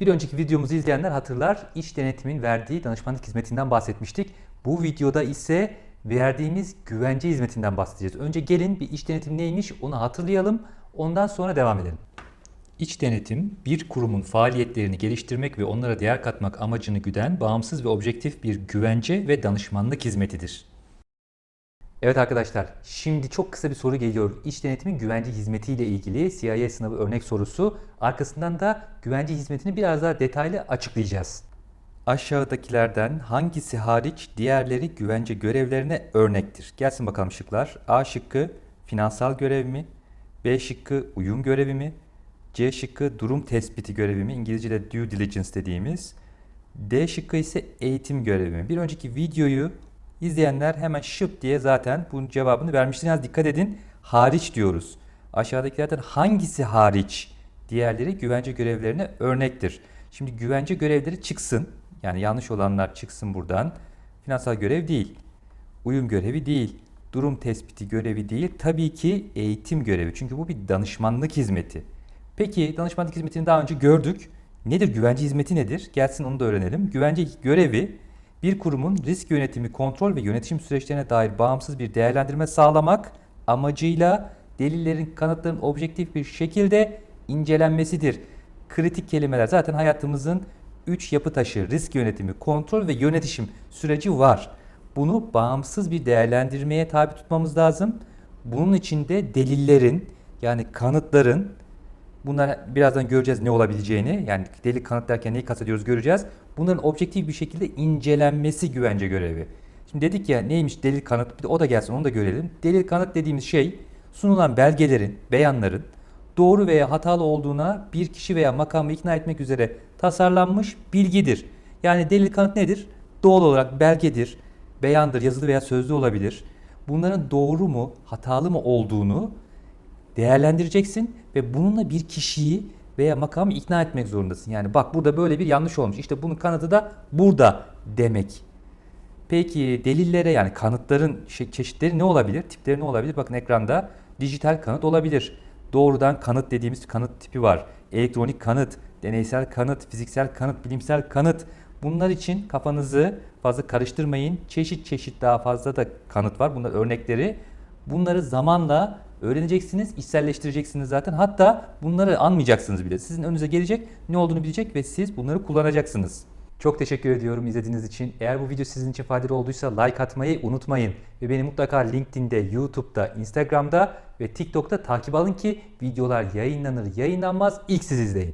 Bir önceki videomuzu izleyenler hatırlar. İş denetimin verdiği danışmanlık hizmetinden bahsetmiştik. Bu videoda ise verdiğimiz güvence hizmetinden bahsedeceğiz. Önce gelin bir iş denetimi neymiş onu hatırlayalım. Ondan sonra devam edelim. İç denetim, bir kurumun faaliyetlerini geliştirmek ve onlara değer katmak amacını güden bağımsız ve objektif bir güvence ve danışmanlık hizmetidir. Evet arkadaşlar, şimdi çok kısa bir soru geliyor. İç denetimin güvence hizmetiyle ilgili CIA sınavı örnek sorusu. Arkasından da güvence hizmetini biraz daha detaylı açıklayacağız. Aşağıdakilerden hangisi hariç diğerleri güvence görevlerine örnektir? Gelsin bakalım şıklar. A şıkkı finansal görev mi? B şıkkı uyum görevi mi? C şıkkı durum tespiti görevi mi? İngilizce'de due diligence dediğimiz. D şıkkı ise eğitim görevi mi? Bir önceki videoyu izleyenler hemen şıp diye zaten bunun cevabını vermiştir. Yalnız dikkat edin hariç diyoruz. Aşağıdakilerden hangisi hariç? Diğerleri güvence görevlerine örnektir. Şimdi güvence görevleri çıksın. Yani yanlış olanlar çıksın buradan. Finansal görev değil. Uyum görevi değil. Durum tespiti görevi değil. Tabii ki eğitim görevi. Çünkü bu bir danışmanlık hizmeti. Peki danışmanlık hizmetini daha önce gördük. Nedir güvence hizmeti nedir? Gelsin onu da öğrenelim. Güvence görevi bir kurumun risk yönetimi, kontrol ve yönetişim süreçlerine dair bağımsız bir değerlendirme sağlamak amacıyla delillerin, kanıtların objektif bir şekilde incelenmesidir. Kritik kelimeler zaten hayatımızın 3 yapı taşı risk yönetimi, kontrol ve yönetişim süreci var. Bunu bağımsız bir değerlendirmeye tabi tutmamız lazım. Bunun için de delillerin yani kanıtların Bunlar birazdan göreceğiz ne olabileceğini. Yani delil kanıt derken neyi kastediyoruz göreceğiz. Bunların objektif bir şekilde incelenmesi güvence görevi. Şimdi dedik ya neymiş delil kanıt bir de o da gelsin onu da görelim. Delil kanıt dediğimiz şey sunulan belgelerin, beyanların doğru veya hatalı olduğuna bir kişi veya makamı ikna etmek üzere tasarlanmış bilgidir. Yani delil kanıt nedir? Doğal olarak belgedir, beyandır, yazılı veya sözlü olabilir. Bunların doğru mu, hatalı mı olduğunu değerlendireceksin ve bununla bir kişiyi veya makamı ikna etmek zorundasın. Yani bak burada böyle bir yanlış olmuş. İşte bunun kanıtı da burada demek. Peki delillere yani kanıtların şey- çeşitleri ne olabilir? Tipleri ne olabilir? Bakın ekranda dijital kanıt olabilir. Doğrudan kanıt dediğimiz kanıt tipi var. Elektronik kanıt, deneysel kanıt, fiziksel kanıt, bilimsel kanıt. Bunlar için kafanızı fazla karıştırmayın. Çeşit çeşit daha fazla da kanıt var. Bunlar örnekleri. Bunları zamanla öğreneceksiniz, içselleştireceksiniz zaten. Hatta bunları anmayacaksınız bile. Sizin önünüze gelecek, ne olduğunu bilecek ve siz bunları kullanacaksınız. Çok teşekkür ediyorum izlediğiniz için. Eğer bu video sizin için faydalı olduysa like atmayı unutmayın. Ve beni mutlaka LinkedIn'de, YouTube'da, Instagram'da ve TikTok'ta takip alın ki videolar yayınlanır yayınlanmaz ilk siz izleyin.